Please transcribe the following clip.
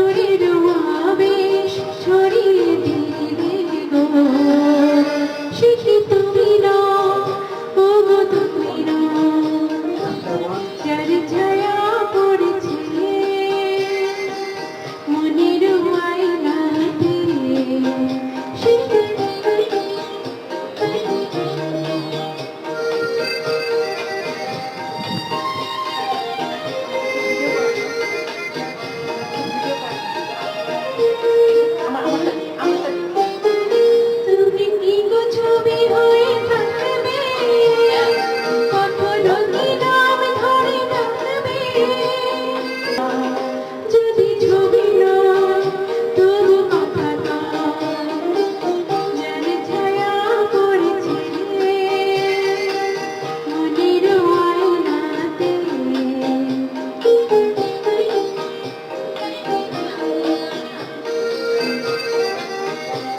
সুরের আবেশ ছড়িয়ে দিলে গো। সে কি তুমি না